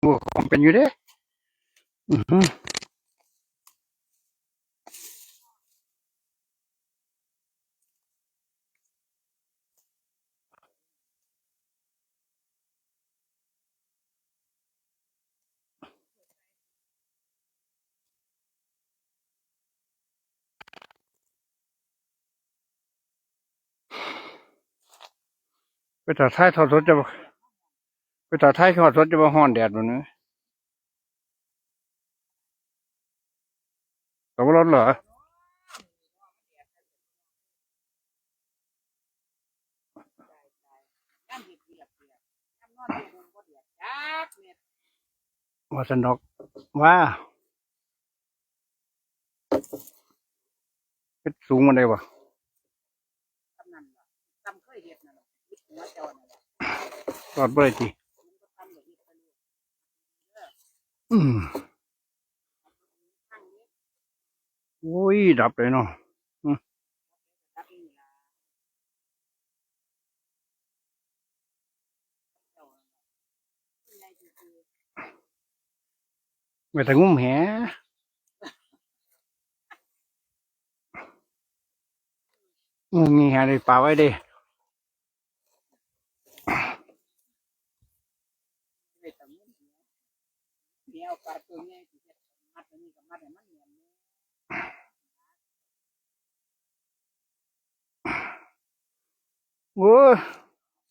โอ้ของเป็นอยู่เด้อือหือไปต่อท้ายทอดสดจะ ไปต่อท้ายทอดสดจะมาห้อนแดดบ่เนื้อตกรถเหรอย่ำเห็ดเดียบเดียบย่ำนอนอยู่บนบ่เดียบจักเม็ดว่าสนอกว่าเป็นสูงมันได้บ่กำนันล่ะตำเคยเห็ดนั่นล่ะวิทย์หัวเจ้านั่นล่ะทอดบ่ได้ที มันก็ตำแบบนี้ไปเลย อืมโอ้ย ดับเลยเนาะตัดนี่ล่ะเจ้านั่นล่ะผู้ใหญ่ซื่อไปแต่งุ้มแหงูมีแหเลยป่าไว้เด้ ๆไปตำนี้เหนียว เหนียวปลาตัวใหญ่ที่เฮ็ดมัดอันนี้ก็มัดให้มันเหนียวเนี่โอ้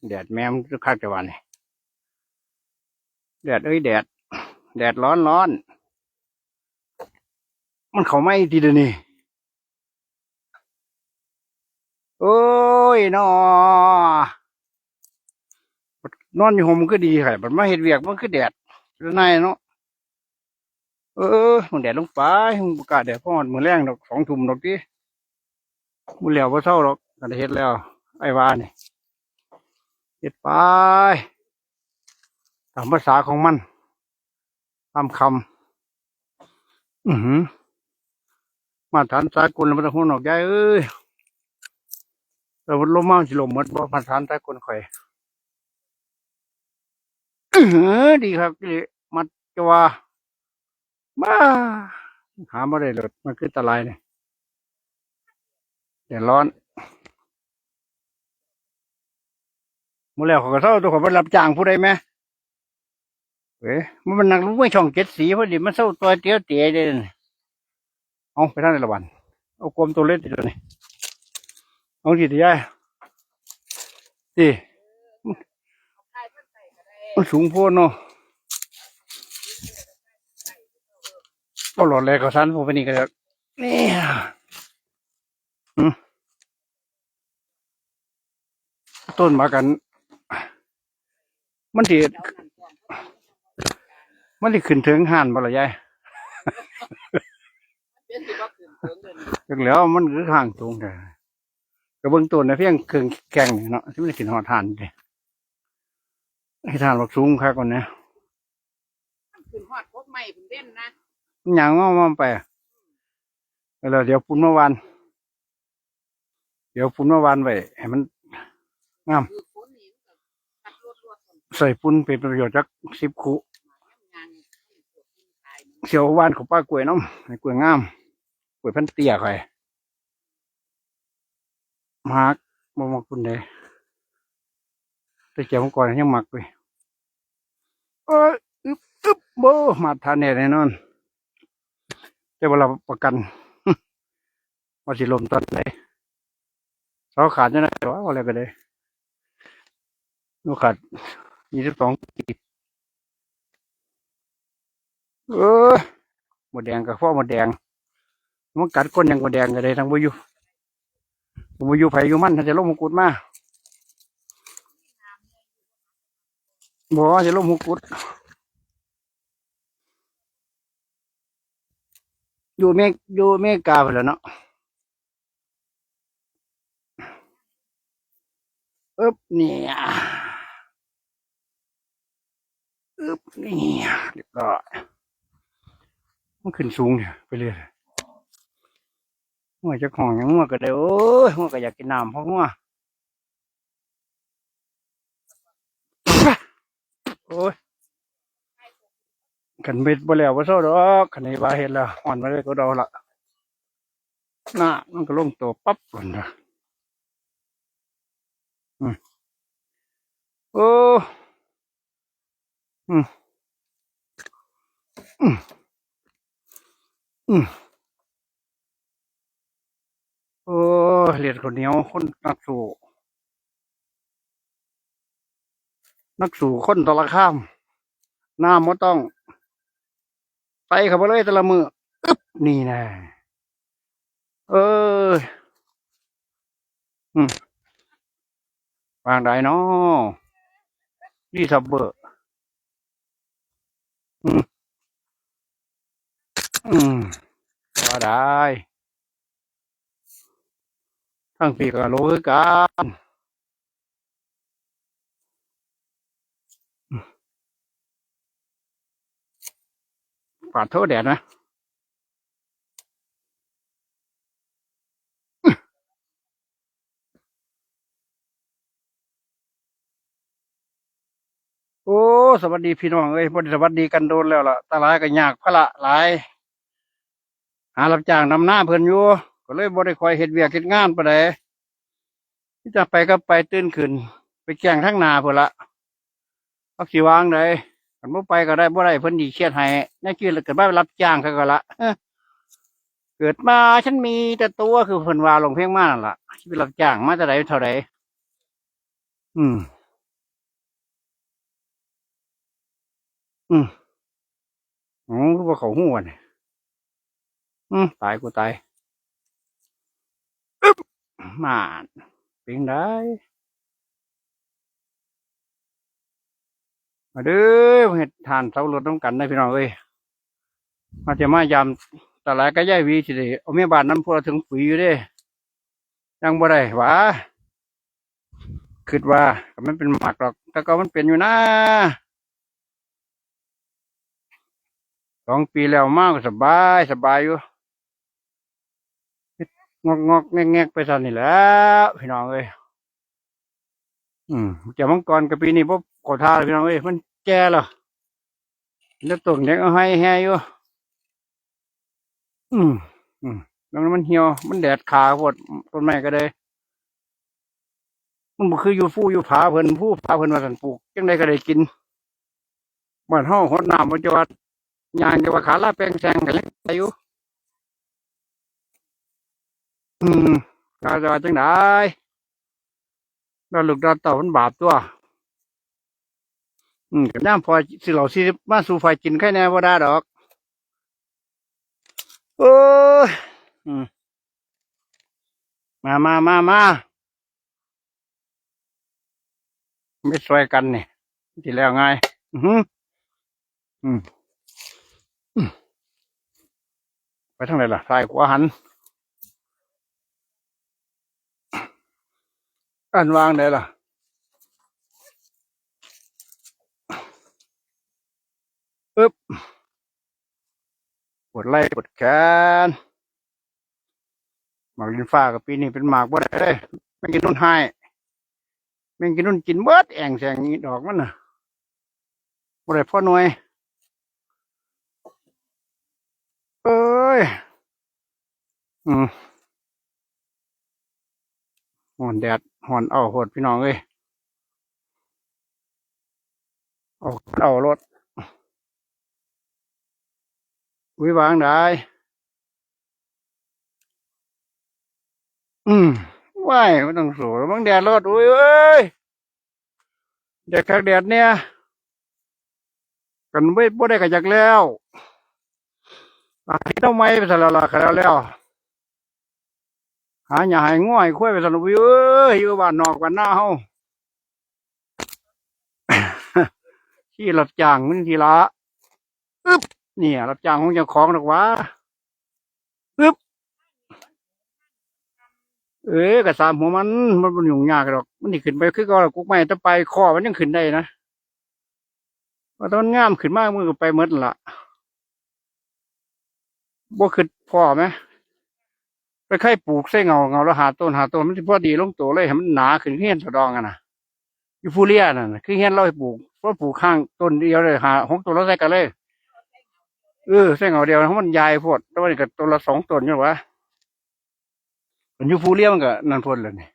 แดดแม่มนจะคักจังวะนี่แดดเอ้ยแดด แดดร้อนร้อน มันเขาไหม่ทีเดียวนี่โอ้ยนอนอนอยู่ห่มก็ดีค่ะมันมาเห็ดเวียกมันคือแดดอยู่ในเนาะ เออมันแดดลงไปมันประกาศแดดพอดมือแรงดอกสองทุ่มดอกที่มือเหลียวพอเศร้าดอกกันเฮ็ดแล้ว ไอ้วานี่เฮ็ดไปตามภาษาของมันตามคำอือหือ มาฐานสากลมันต้องหุ่นออกใหญ่เอ้ยแต่วันลมมาสิลมหมดบ่มาฐานสากลข่อยอื้อหือดีครับดีมัดจะว่า บ้าหาไม่ได้เลยมันคือตะไลเนี่ยเดือดร้อนมื่อแล้วเขาก็เศร้าตัวเขาไปรับจ้างผู้ใดไหมเว้ยมันเป็นนักรู้ไม่ช่องเจ็ดสีพอดีมันเศร้าตัวเตี้ยวเตี๋ยเลยนี่เอาไปท่างไหนละวันเอากลมตัวเล็กติดตัวนี้เอาสิที่ยายสิเอาส่ก็ได้มันสูงโพดเนาะ ก็หลอดแรกก็สั้นพวกไปนี่ก็ได้นี่อืมต้นมากัน มันสิเจ้านั่นก่อนมันสิขึ้นถึงห่านบ่ละยายถึงเด้อนี่จักแล้วมันคือห่างตรงแต่ก็เบิ่งต้นนะเพียงเครื่องแกงเนาะที่มันขึ้นหอดห่านเลยให้ห่านบักสูงคักก่อนนะขึ้นฮอดพกไม้พุ่นเด่นนะ หยังงอมาไปแล้วเดี๋ยวปุ่นเมื่อวานเดี๋ยวปุ่นเมื่อวานไว้ให้มันคือฝนนี่มันก็ตัดรวดรวดๆต้นใส่ปุ่นเป็นประโยชน์จักสิบคุนเสียววานของป้ากล้วยน้ำให้กล้วยงามกล้วยพันเตี้ยค่อยมักบ่มักคุณเด้แต่เจ้ามังกรยังหมักเว้ยเอ้ยอึบอึบโบมาทานแน่แน่นอน แต่ว่าเราประกันว่าสิลมตอนไหนเสาขาดจะได้วะอะไรก็ได้ลูขาดยี่สิบสองปีเออหมดแดงกับพ่อหมดแดงมันกัดก้นยังหมดแดงก็ได้ทั้งบุยุบุยุไผอยู่มันถ้าจะล้มหุกุดมาบอกว่าจะล้มหุกุด อยู่เมฆอยู่เมฆกาไปแล้วเนาะอึบเนี่ยอึบเนี่ยเรียบร้อยมันขึ้นสูงเนี่ยไปเรื่อยหัวจะของยังหัวก็ได้โอ้ยหัวก็อยากกินน้ำเพราะหัวโอ้ย ขันเบ็ดบ่แล้วบ่เศร้าดอกขันในว่าเห็นแล้วอ่อนมาเลยก็เดาละน่ะมันก็ลงตัวปั๊บหล่นนะอืมโอ้อืมอืมอืมโอ้เลียดคนเหนียวคนนักสู้นักสู้คนตะละข้าม หน้าม่ต้อง ไปข้าไปเลยแต่ละมืออึ๊บนี่แน่เอออืมวางได้เนาะนี่สับเบอร์อืมอืมว่าได้ทั้งปีก็รู้คือกัน ปาดโทษแดดนะโอ้ สวัสดีพี่น้องเอ้ยพอดีสวัสดีกันโดนแล้วล่ะตาลายก็ยากพะละหลาย หารับจ้างนำหน้าเพิ่นอยู่ก็เลยบ่ได้คอยเฮ็ดเวียกเฮ็ดงานปานใดที่จะไปก็ไปตื่นขึ้น ไปแกงทั้งนาเพิ่นละเอาสิวางได้ คันบ่ไปก็ได้บ่ได้เพิ่นสิเครียดให้แน่คิดแล้วเกิดมารับจ้างเขาก็ละเอ้อเกิดมาฉันมีแต่ตัวคือเพิ่นว่าลงเพลงมานั่นล่ะสิไปรับจ้างมาแต่ใดเท่าใดอืม อืมอ๋อคือว่าเขาหัวเนี่ยอืมตายกูตายอึ๊บมาดเป็นได้ มาเด้อเห็ดทานเสารถน้ำกันนะพี่น้องเอ้ยมาจะมายามตะหลายก็ย่ายวีสิเดเอาเมียบานน้ำพวกถึงปุ๋ยอยู่เด้ ยังบ่ได้หวะคิดว่ามันเป็นหมักหรอกแต่ก็มันเป็นอยู่นะสองปีแล้วมากสบายสบายอยู่งอกงอกแงกแงกไปสันนี่แหล้วพี่น้องเอ้ยอืมเจ้ามังกรกับปีนี้พบ ขอทาเลยพี่น้องเอ้ยมันแก่แล้วแล้วตัวเด็กเอาให้แห่อยู่อืมอืมแล้วมันเหี่ยวมันแดดขาปวดต้นไม้ก็เลยมันบ่คืออยู่ฟูอยู่ผาเพิ่นผู้ผาเพิ่นมาสันปลูกจังไดก็ได้กินบ้านห้องหดน้ำมันจะว่ายางจะว่าขาลาแปลงแซงกันยังได้อยู่อืมก็จะว่าจังไดเราลูกเราเต่ามันบาปตัว อืมกับย่ามพอสิเหล่าสิมาสู่ไฟกินแค่แน่บ่ได้ดอกโอ้ยอืมามามามาไม่ช่วยกันเนี่ยที่แล้วไงอือหืออืมไปทางไหนล่ะซ้ายขวาหันอันวางไหนล่ะ อึ๊บปวดไหล่ปวดแขนหมากลินฟ้ากับปีนี้เป็นหมากบ่ได้เลยแม่งกินนุ่นให้แม่งกินนุ่นกินเบิดแองแสงนี้ดอกมันน่ะบ่ได้พ่อหน่วยเอ้ยอืมหอนแดดหอนเอาหดพี่น้องเอ้ยเอาเอารถ วิวางได้อืมว้ายไม่ต้องสูบางแดดรถอุ้ยเอ้ยแดดคักแดดเนี่ย กันไม่บ่ได้กันจากแล้วอาทิตย์เอาไม้ไปซะแล้วล่ะกันแล้วแล้ว หาหญ้าให้ง่อยคุ้ยไปสนุกวิวเอ้ยอยู่บ้านนอกบ้านหน้าเฮาที่รับจางมันทีละอึ๊บ เนี่ย รับจ้างของเจ้าของดอกวะอึ๊บเอ้กระสามหัวมันมันมันยุ่งยากดอก มันนี่ขึ้นไปคือก็กุกไม้แตะไปคอมันยังขึ้นได้นะว่าตอนงามขึ้นมากมือก็ไปหมดละบ่ขึ้นพ่อไหมไปไข่ปลูกใส่เงาเงาแล้วหาต้นหาต้นมันสิพอดีลงตัวเลยให้มันหนาขึ้นเฮียนสะดองกันนะยูฟูเรียน่ะคือเฮียนเราให้ปลูกเพราะปลูกข้างต้นเดียวเลยหาหกต้นแล้วใส่กันเลย เออแสงเอาเดียวมันใหญ่โพดแต่ว่านี่ก็ตัวละสองต้นอยู่วะมันอยู่ภูเรียมันก็นั่นพ่นเลยนี่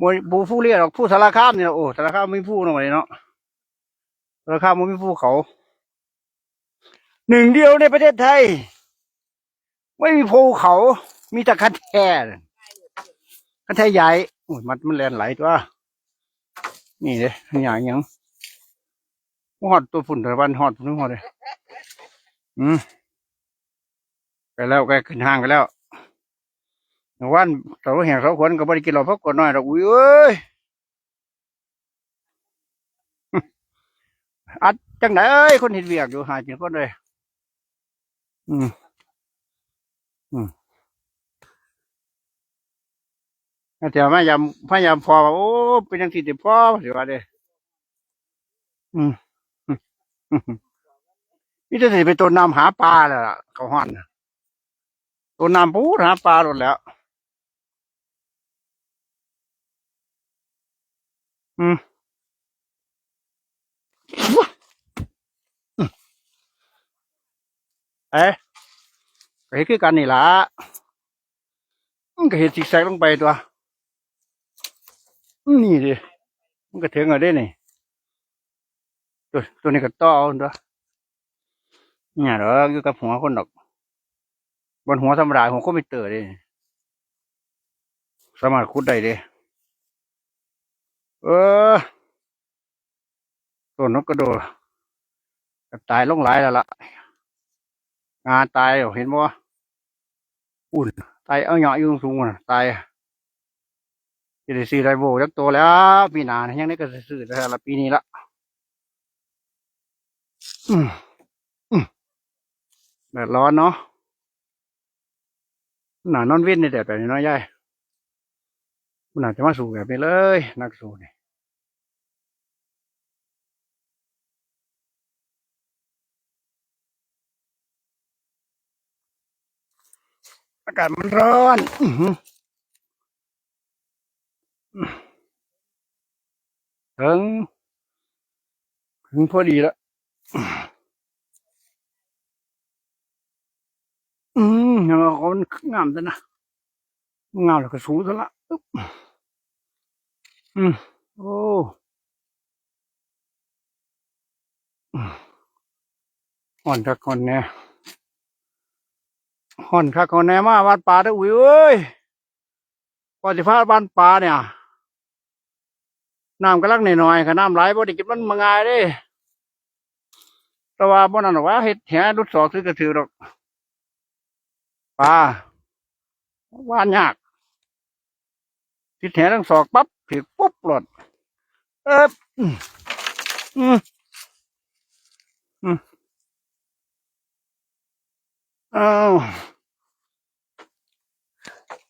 บ่บูภูเรียหรอกผู้สารคามเนี่ล่ะโอ้สารคามไมีผู้หน่อยเนาะสารคามมันไมีภูเขาหนึ่งเดียวในประเทศไทย ไม่มีภูเขา มีแต่คันแท่คันแท่ใหญ่โอ้ยมันมันแลนไหลตัว นี่เลยใหญ่ยังหอดตัวฝุ่นตะวันหอดฝุ่นหอดเลย อืมไปแล้วไปขึ้นห้างไปแล้ววันเสาแห่งเสาขวนก็บริกินเราพักกดน้อยดอกอุ้ยเอ้ยอัดจังไหนเอ้ยคนเห็นเวียกอยู่หาจินคนเลย อืมอืมแต่พยายามพยายามพอว่าโอ้เป็นยังสิติพ่อสิว่าเด้อืมอืมอืม นี่จะสิไปตัวน้ำหาปลาแล้วล่ะเขาห้อนตัวน้ำปูหาปลาหมดแล้ว อืมเอ๊ะก็เห็นคือกันนี่ล่ะมันก็เห็นซิกแซกลงไปตัวนี่ดิมันก็ถึงเอาได้นี่ตัวตัวนี้ก็ต่อเอาตัว เนี่ยเหรออยู่กับหัวคนดอก บนหัวธรรมดาหัวก็ไม่เตอเลยสามารถคุดได้เลยเออต้นนกกระโดดก็ตายลงหลายแล้วล่ะงานตายเห็นบ่อุ่นตายเอาเหยาะอยู่สูงๆน่ะตายจะได้ซื้อไรโบจักตัวแล้ว ปีหน้าเนี่ยยังได้ก็สิซื้อแต่ละปีนี้ละอืม แดดร้อนเนาะหนานอนเว้นในแดดแบบนี้เนาะยายมันอาจจะมาสู่แบบนี้เลย นักสู่นี่อากาศมันร้อน อื้อหือถึง ถึงพอดีแล้ว อืมเอาคนงามซะนะงามแล้วก็สูงซะละอืมโอ้ห่อนคักคนแน่ห่อนคักคนแน่มาบ้านป่าเด้ออุ้ยเอ้ยก่อนสิพาบ้านป่าเนี่ยน้ำกำลังหน่อยๆค่ะน้ำไหลบ่ได้กินมันมาง่ายเด้แต่ว่าบ่นั่นหรอกว่าเฮ็ดแหรุดสอกซื้อกระถือดอก ปลาว่านยากทิศแหทั้งศอกปั๊บผิดปุ๊บหลดเอ๊บอืมอืมอ้าว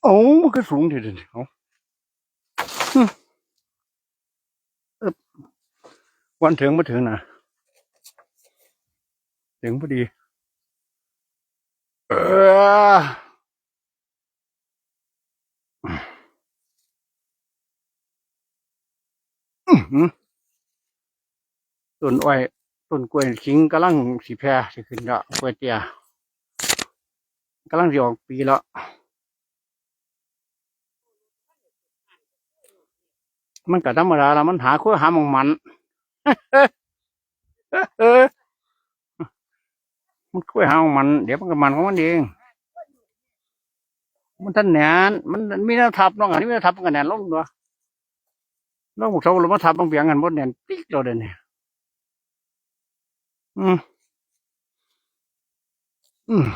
โอ้มันก็สูงทีเดียวเอาเอ๊บวันถึงมาถึงนะถึงพอดี ต้นอ้อยต้นกล้วยขิงกำลังสีแพร่สิขึ้นล้วกล้วยเตี้ยกำลังสิออกปีล้วมันก็ธรรมดาละมันหาขั้วหาหมองมันเออ มันขั้วหาหมองมัน เดี๋ยวมันก็มันของมันเอง มันท่านแหนนมันมีแนวทับน้องอันนี้มีแนวทับกันแหนนลงตัวน้องบุกเสาลงมาทับต้องเบียงกันบนแหนนปิ๊กเราเดินเนี่ยอืมอืม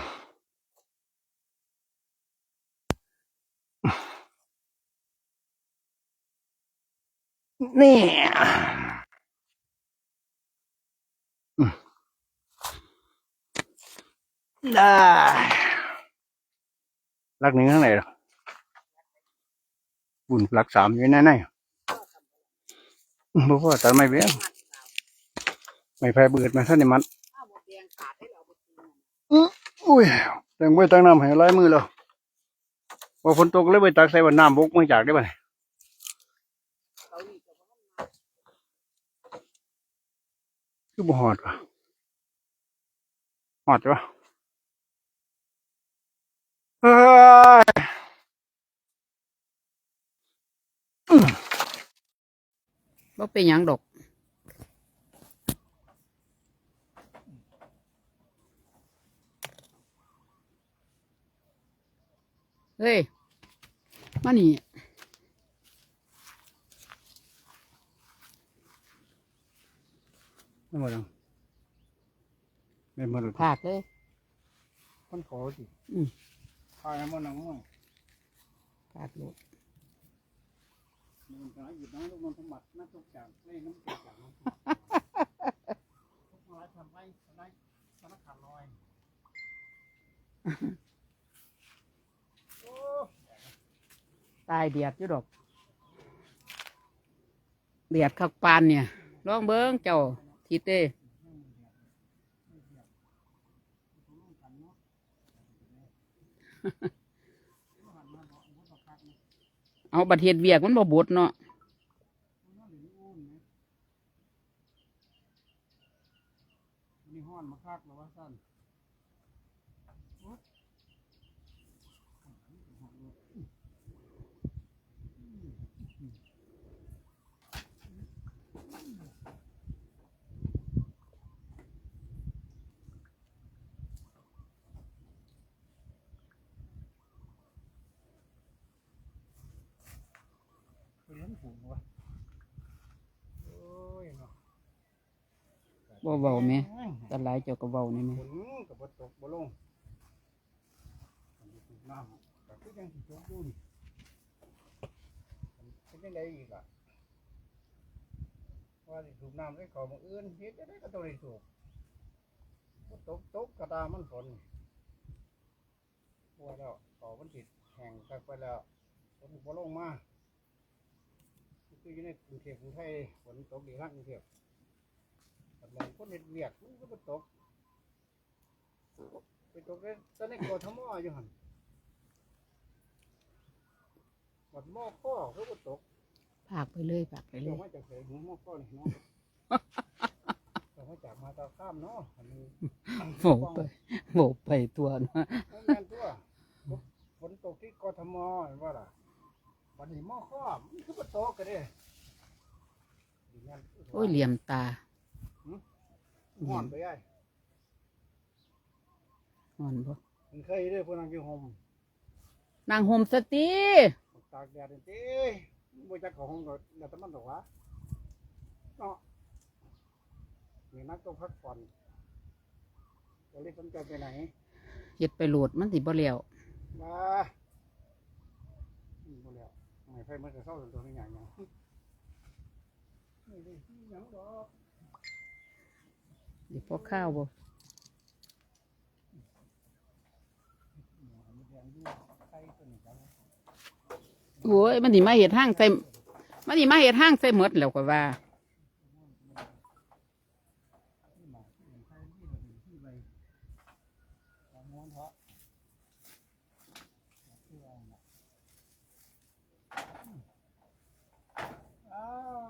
นี่อื ได้ลักหนึ่งข้างไหนหรอบุญหลักสามอยู่แน่ๆบ่พอแต่ไม่เบี้ยไม่ไฟเบิดมาท่านนี่มันข้าวหมดอุ้ยแต่งไว้ตั้งน้ำให้ลายมือแล้วพอฝนตกเลยไปตักใส่บนน้ำบกไมาจากได้บ่เนี่ยเขานี่ก็บ่ทันมคือบ่หอดวะหอดวะเฮ้ย บ่เป็นหยังดอก เฮ้ย มานี่ ไม่หมดหรอกไม่หมดหรอกผากเลย คนขอสิอืม พายมันหนังมั่งผากโลดมันจะหยิบน้ำลูกมันสมัดนักทุกอย่างเล่นน้ำเกลืออย่างนั้นทุกมาทำไรทำไรธนาคารลอยตายเดียดอยู่ดอก เดียดคักปานเนี่ยลองเบิ้งเจ้าทิเต้ เอาบัตรเห็ดเวียกมันบ่บดเนาะนี่ห้อนมาคักหรือว่าสั้น เลี้ยงผูวะโอ้ยเนาะบ่เว้าแหม่ตะหลายเจ้าก็เว้านี่แหม่ฝนกับบตกบ่ลงอันนี้ถูกน้ำแต่คือยังสิตกอยู่นี่มันเป็นยังไงอีกอะว่าสิถูกน้ำได้ขอมืออื่นเฮ็ดจะได้ก็ต้องได้ถูกบ่ตกตกกระตามันฝนพวแล้วขอมันติดแห้งกักไปแล้วฝนบ่ลงมา คืออยู่ในกรุงเทพกรุงไทยฝนตกดีข้างกรุงเทพแต่มองคนเห็ดเวียกมันก็บ่ตก ไปตกได้ตอนนี้กทมอยู่หันหมดหม้อข้อเขาก็ตกผากไปเลยผากไปเลเดี๋ยยวมาจากไหนหูหม้อข้อนี่เนาะเดี๋ยวมาจากมาตาข้ามเนาะอันนี้โบไปโบไปตัวเนาะบ่แม่นตัวฝนตกที่กทมเห็นว่าล่ะ วันนี้หม้อข้อมันคือบ่ตกกันเด้ดีแม่นโอ้ยเหลี่ยมตาห่อนไปได้อ่อนบ่มันเคยได้พวกนังกินหมนางห่มสติตากแดดเต้บ่จักเขาห้องก็แล้วแต่มันดอกวะเนาะนี่นักต้องพักผ่อนจะรีบสนใจไปไหน เฮ็ดไปโหลดมันสิบ่แล้วมาอืมบ่ แล้วไม่ไฟมันจะเข้าถึงตัวนี้อย่างเงี้ยนี่ดิหยังดอกสิพอข้าวบ่หมูมันแดงอยู่ไข่ตัวนี้ครับโอ้ยมันสิมาเฮ็ดห้างใส่มันสิมาเฮ็ดห้างใส่หมดแล้วก็ว่า นี่หมาที่มันไข่ที่เราเป็นที่ใบตามม้วนเพาะเชื่อเอาน่ะอืมอ้าว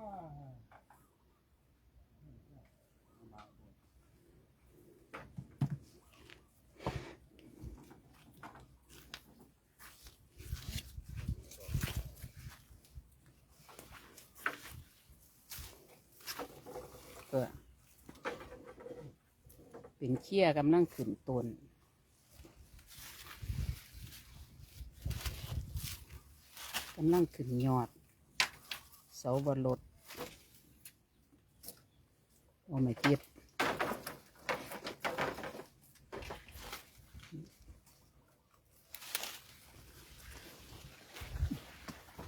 เออ เป็นเขี้ยกำลังขึ้นต้นกำลังขึ้นยอด เสาบนรถโอ้ไม่คิด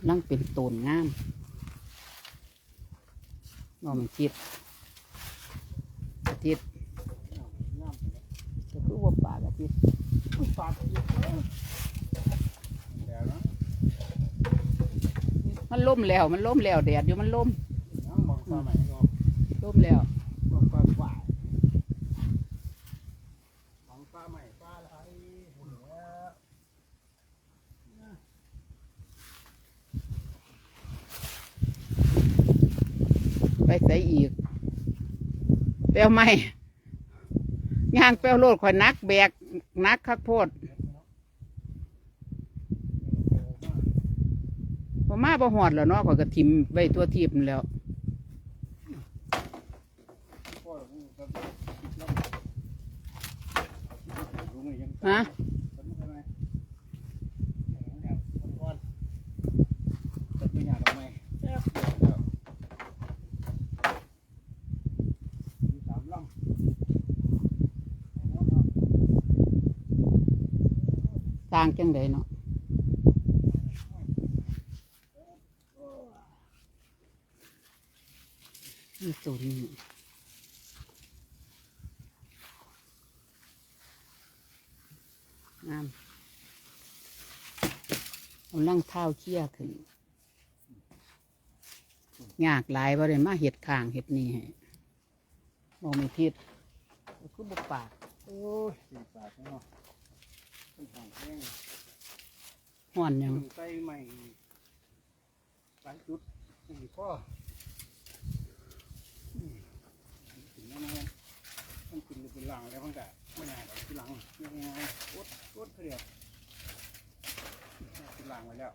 นั่งเป็นตนงามโอ้ไม่คิดอาทิตย์น้ำเนี่ย ก็คือว่าปากอาทิตย์อุ้ยปากอีกแล้วเดี๋ยวนะมันล่มแล้ว มันล่มแล้วแดดอยู่มันล่มล่มแล้วมองปลาใหม่ปลาไหัวไปใส่อีกเปลวไหม ย่างเป้วโลดข่อยนักแบกนักคักโพดพอมาบ่หอดแล้วเนาะข่อยก็ทิมไว้ตัวทีบแล้วฮะางจังไดเนาะนี่ตัวนี้งามกำลังเท้าเชี่ยขึ้นยากหลายบ่ได้มาเห็ดข้างเห็ดนี่ให้บอกไม่ทิศคือบุกปาก โอ้ยสี่าทเนาะ เป็นของแพงห่อนยังใส่ใหม่หลายจุดนี่ก็ถึงแล้วนะมันกินเป็นหลังแล้วมันก็ไม่ง่ายหรอกที่หลังยังไงกดกดเรียบที่หลังไว้แล้ว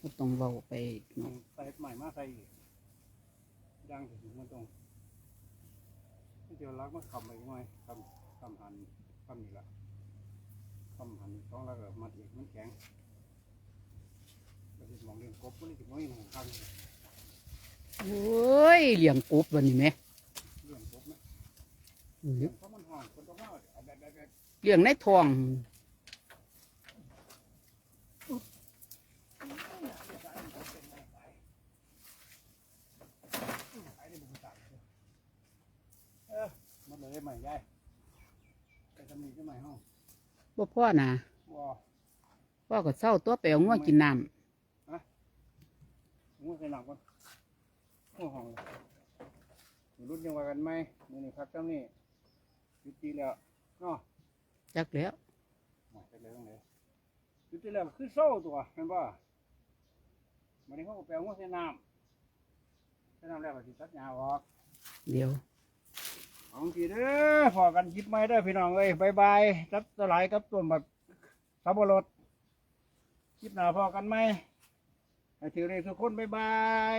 ก็ต้องเว้าไปต้อเนาะงใส่ใหม่มาใส่อีก ดังถึงมันตรงเดี๋ยวรักมันขับไปหน่อยคำคำหันคำนี่ละคำหันต้องแล้วก็มัดอีกมันแข็งเราจะมองเรื่องกบมันจะมองอย่างข้างโอ้ยเลี้ยงกบวันนี้ไหมเรื่องกบนะอื้อเรื่องเพราะมันห่างคนต้องเอาเอาแบบแบบแบบเลี้ยงในท้อง ไอ้นี่มันต่างกันเออ มันเลยใหม่ได้แต่ทำนี้ก็ใหม่ห้องบ่พ่อนะว้าพ่อก็เศร้าตัวไปเอางัวกินน้งูใส่หนังก่อนงูห้องรุ่นยังว่ากันไหมมือนี่พักเจ้านี่ยุติแล้วเนาะำจักแล้วมาไปเลยตรงไหนยุติแล้วคือโซ่ตัวเห็นป่ะมันนี่เขาก็แปลงงูใส่น้ำใส่น้ำแล้วก็สิตัดหญ้าออก เดี๋ยว ของจีเด้อพอกันยิบไม่ได้อพี่น้องเอ้ยบายบายรับสลายกับต้นแบบสับปะรดยิบหน้าพอกันไหมให้ถือเลยทุกคนบายบาย